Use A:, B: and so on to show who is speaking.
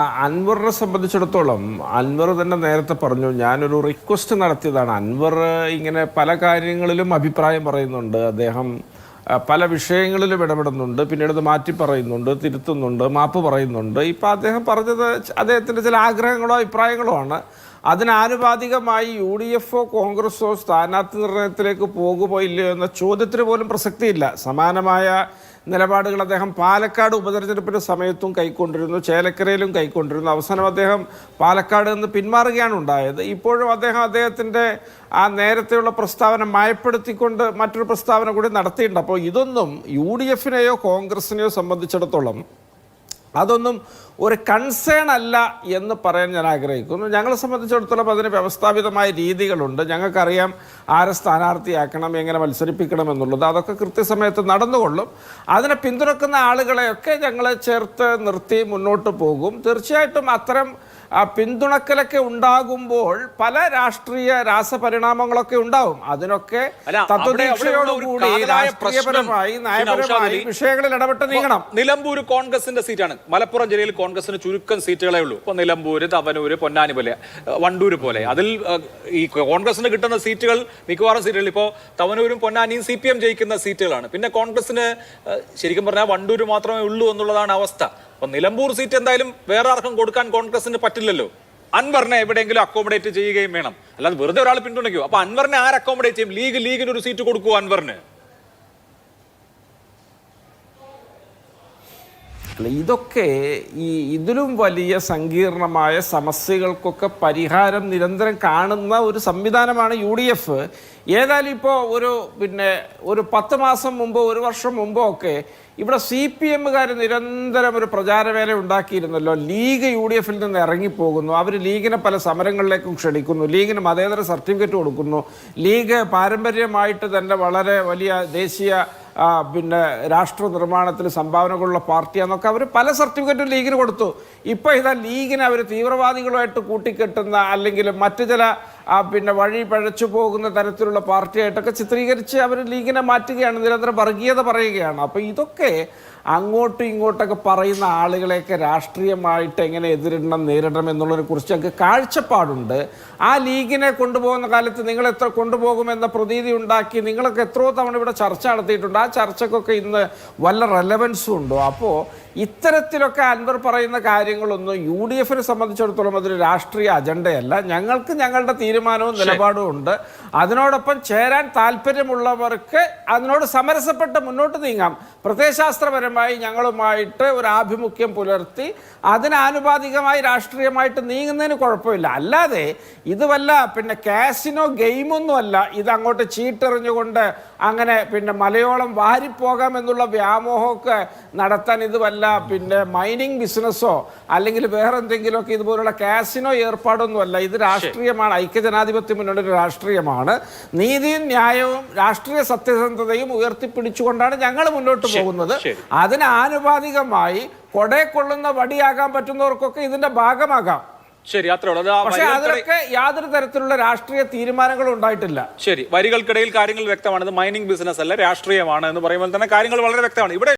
A: അൻവറിനെ സംബന്ധിച്ചിടത്തോളം അൻവർ തന്നെ നേരത്തെ പറഞ്ഞു ഞാനൊരു റിക്വസ്റ്റ് നടത്തിയതാണ്. അൻവർ ഇങ്ങനെ പല കാര്യങ്ങളിലും അഭിപ്രായം പറയുന്നുണ്ട്. അദ്ദേഹം പല വിഷയങ്ങളിലും ഇടപെടുന്നുണ്ട്. പിന്നീട് അത് മാറ്റി പറയുന്നുണ്ട് തിരുത്തുന്നുണ്ട് മാപ്പ് പറയുന്നുണ്ട്. ഇപ്പം അദ്ദേഹം പറഞ്ഞത് അദ്ദേഹത്തിന്റെ ചില ആഗ്രഹങ്ങളോ അഭിപ്രായങ്ങളോ ആണ്. അതിനാനുപാതികമായി യു ഡി എഫോ കോൺഗ്രസോ സ്ഥാനാർത്ഥി നിർണയത്തിലേക്ക് പോകുമോ ഇല്ലയോ എന്ന ചോദ്യത്തിന് പോലും പ്രസക്തിയില്ല. സമാനമായ നിലപാടുകൾ അദ്ദേഹം പാലക്കാട് ഉപതെരഞ്ഞെടുപ്പിന്റെ സമയത്തും കൈക്കൊണ്ടിരുന്നു ചേലക്കരയിലും കൈക്കൊണ്ടിരുന്നു. അവസാനം അദ്ദേഹം പാലക്കാട് നിന്ന് പിന്മാറുകയാണ് ഉണ്ടായത്. ഇപ്പോഴും അദ്ദേഹം അദ്ദേഹത്തിന്റെ ആ നേരത്തെയുള്ള പ്രസ്താവന മയപ്പെടുത്തിക്കൊണ്ട് മറ്റൊരു പ്രസ്താവന കൂടി നടത്തിയിട്ടുണ്ട്. അപ്പോൾ ഇതൊന്നും യു ഡി എഫിനെയോ കോൺഗ്രസിനെയോ സംബന്ധിച്ചിടത്തോളം അതൊന്നും ഒരു കൺസേൺ അല്ല എന്ന് പറയാൻ ഞാൻ ആഗ്രഹിക്കുന്നു. ഞങ്ങളെ സംബന്ധിച്ചിടത്തോളം അതിന് വ്യവസ്ഥാപിതമായ രീതികളുണ്ട്. ഞങ്ങൾക്കറിയാം ആരെ സ്ഥാനാർത്ഥിയാക്കണം എങ്ങനെ മത്സരിപ്പിക്കണം എന്നുള്ളത് അതൊക്കെ കൃത്യസമയത്ത് നടന്നുകൊള്ളും. അതിനെ പിന്തുണക്കുന്ന ആളുകളെയൊക്കെ ഞങ്ങൾ ചേർത്ത് നിർത്തി മുന്നോട്ട് പോകും. തീർച്ചയായിട്ടും അത്തരം പിന്തുണക്കലൊക്കെ ഉണ്ടാകുമ്പോൾ പല രാഷ്ട്രീയ രാസപരിണാമങ്ങളൊക്കെ ഉണ്ടാവും. അതിനൊക്കെ തത്വദീക്ഷയോടുകൂടി രാഷ്ട്രീയപരമായി നയപരമായി വിഷയങ്ങളിൽ ഇടപെട്ട് നീങ്ങണം.
B: നിലമ്പൂർ കോൺഗ്രസിന്റെ സീറ്റാണ്. മലപ്പുറം ജില്ലയിൽ കോൺഗ്രസിന് ചുരുക്കം സീറ്റുകളേ ഉള്ളൂ. ഇപ്പൊ നിലമ്പൂര് തവനൂര് പൊന്നാനി പോലെ വണ്ടൂര് പോലെ. അതിൽ ഈ കോൺഗ്രസിന് കിട്ടുന്ന സീറ്റുകൾ മിക്കവാറും സീറ്റുകൾ ഇപ്പോ തവനൂരും പൊന്നാനിയും സി പി എം ജയിക്കുന്ന സീറ്റുകളാണ്. പിന്നെ കോൺഗ്രസിന് ശരിക്കും പറഞ്ഞാൽ വണ്ടൂര് മാത്രമേ ഉള്ളൂ എന്നുള്ളതാണ് അവസ്ഥ. അപ്പൊ നിലമ്പൂർ സീറ്റ് എന്തായാലും വേറെ ആർക്കും കൊടുക്കാൻ കോൺഗ്രസിന് പറ്റില്ലല്ലോ. അൻവറിനെ എവിടെയെങ്കിലും അക്കോമഡേറ്റ് ചെയ്യുകയും വേണം. അല്ലാതെ വെറുതെ ഒരാൾ പിന്തുണയ്ക്കൂ. അപ്പൊ അൻവറിനെ ആര് അക്കോമഡേറ്റ് ചെയ്യും? ലീഗ് ലീഗിന് ഒരു സീറ്റ് കൊടുക്കൂ അൻവറിന്.
A: അല്ല, ഇതൊക്കെ ഈ ഇതിലും വലിയ സങ്കീർണമായ സമസ്യകൾക്കൊക്കെ പരിഹാരം നിരന്തരം കാണുന്ന ഒരു സംവിധാനമാണ് യു ഡി എഫ്. ഏതായാലും ഇപ്പോൾ ഒരു പിന്നെ ഒരു പത്ത് മാസം മുമ്പോ ഒരു വർഷം മുമ്പോ ഒക്കെ ഇവിടെ സി പി എമ്മുകാർ നിരന്തരം ഒരു പ്രചാരവേല ഉണ്ടാക്കിയിരുന്നല്ലോ. ലീഗ് യു ഡി എഫിൽ നിന്ന് ഇറങ്ങിപ്പോകുന്നു. അവർ ലീഗിനെ പല സമരങ്ങളിലേക്കും ക്ഷണിക്കുന്നു. ലീഗിന് മതേതര സർട്ടിഫിക്കറ്റ് കൊടുക്കുന്നു. ലീഗ് പാരമ്പര്യമായിട്ട് തന്നെ വളരെ വലിയ ദേശീയ പിന്നെ രാഷ്ട്ര നിർമ്മാണത്തിൽ സംഭാവനകളുള്ള പാർട്ടിയാന്നൊക്കെ അവർ പല സർട്ടിഫിക്കറ്റും ലീഗിന് കൊടുത്തു. ഇപ്പോൾ ഇതാ ലീഗിനെ അവർ തീവ്രവാദികളുമായിട്ട് കൂട്ടിക്കെട്ടുന്ന അല്ലെങ്കിൽ മറ്റു ചില ആ, പിന്നെ വഴി പഴച്ചു പോകുന്ന തരത്തിലുള്ള പാർട്ടിയായിട്ടൊക്കെ ചിത്രീകരിച്ച് അവർ ലീഗിനെ മാറ്റുകയാണ് നിരന്തരം വർഗീയത പറയുകയാണ്. അപ്പോൾ ഇതൊക്കെ അങ്ങോട്ടും ഇങ്ങോട്ടൊക്കെ പറയുന്ന ആളുകളെയൊക്കെ രാഷ്ട്രീയമായിട്ട് എങ്ങനെ എതിരിടണം നേരിടണം എന്നുള്ളതിനെ കുറിച്ച് ഞങ്ങൾക്ക് കാഴ്ചപ്പാടുണ്ട്. ആ ലീഗിനെ കൊണ്ടുപോകുന്ന കാലത്ത് നിങ്ങൾ എത്ര കൊണ്ടുപോകുമെന്ന പ്രതീതി ഉണ്ടാക്കി നിങ്ങളൊക്കെ എത്രയോ തവണ ഇവിടെ ചർച്ച നടത്തിയിട്ടുണ്ട്. ആ ചർച്ചക്കൊക്കെ ഇന്ന് വല്ല റെലവൻസും ഉണ്ടോ? അപ്പോൾ ഇത്തരത്തിലൊക്കെ അൻവർ പറയുന്ന കാര്യങ്ങളൊന്നും യു ഡി എഫിനെ സംബന്ധിച്ചിടത്തോളം അതൊരു രാഷ്ട്രീയ അജണ്ടയല്ല. ഞങ്ങൾക്ക് ഞങ്ങളുടെ തീരുമാനവും നിലപാടും ഉണ്ട്. അതിനോടൊപ്പം ചേരാൻ താല്പര്യമുള്ളവർക്ക് അതിനോട് സമരസപ്പെട്ട് മുന്നോട്ട് നീങ്ങാം. പ്രത്യയശാസ്ത്രപരമായി ഞങ്ങളുമായിട്ട് ഒരു ആഭിമുഖ്യം പുലർത്തി അതിനാനുപാതികമായി രാഷ്ട്രീയമായിട്ട് നീങ്ങുന്നതിന് കുഴപ്പമില്ല. അല്ലാതെ ഇതുവല്ല പിന്നെ കാസിനോ ഗെയിമൊന്നും അല്ല. ഇത് അങ്ങോട്ട് ചീട്ടെറിഞ്ഞുകൊണ്ട് അങ്ങനെ പിന്നെ മലയോളം വാരിപ്പോകാം എന്നുള്ള വ്യാമോഹമൊക്കെ നടത്താൻ ഇതുവല്ല പിന്നെ മൈനിങ് ബിസിനസ്സോ അല്ലെങ്കിൽ വേറെ എന്തെങ്കിലുമൊക്കെ ഇതുപോലുള്ള കാസിനോ ഏർപ്പാടൊന്നുമല്ല. ഇത് രാഷ്ട്രീയമാണ്. ഐക്യജനാധിപത്യ മുന്നണിയുടെ രാഷ്ട്രീയമാണ്. നീതിയും ന്യായവും രാഷ്ട്രീയ സത്യസന്ധതയും ഉയർത്തിപ്പിടിച്ചുകൊണ്ടാണ് ഞങ്ങൾ മുന്നോട്ട് പോകുന്നത്. അതിന് ആനുപാതികമായി കൊടേ കൊള്ളുന്ന വടിയാകാൻ പറ്റുന്നവർക്കൊക്കെ ഇതിന്റെ ഭാഗമാകാം.
B: ശരി അത്രേ ഉള്ളൂ.
A: പക്ഷെ അതിലൊക്കെ യാതൊരു തരത്തിലുള്ള രാഷ്ട്രീയ തീരുമാനങ്ങളും ഉണ്ടായിട്ടില്ല.
B: ശരി വരികൾക്കിടയിൽ കാര്യങ്ങൾ വ്യക്തമാണ്. ഇത് മൈനിങ് ബിസിനസ് അല്ല രാഷ്ട്രീയമാണ് എന്ന് പറയുമ്പോൾ തന്നെ കാര്യങ്ങൾ വളരെ വ്യക്തമാണ്. ഇവിടെ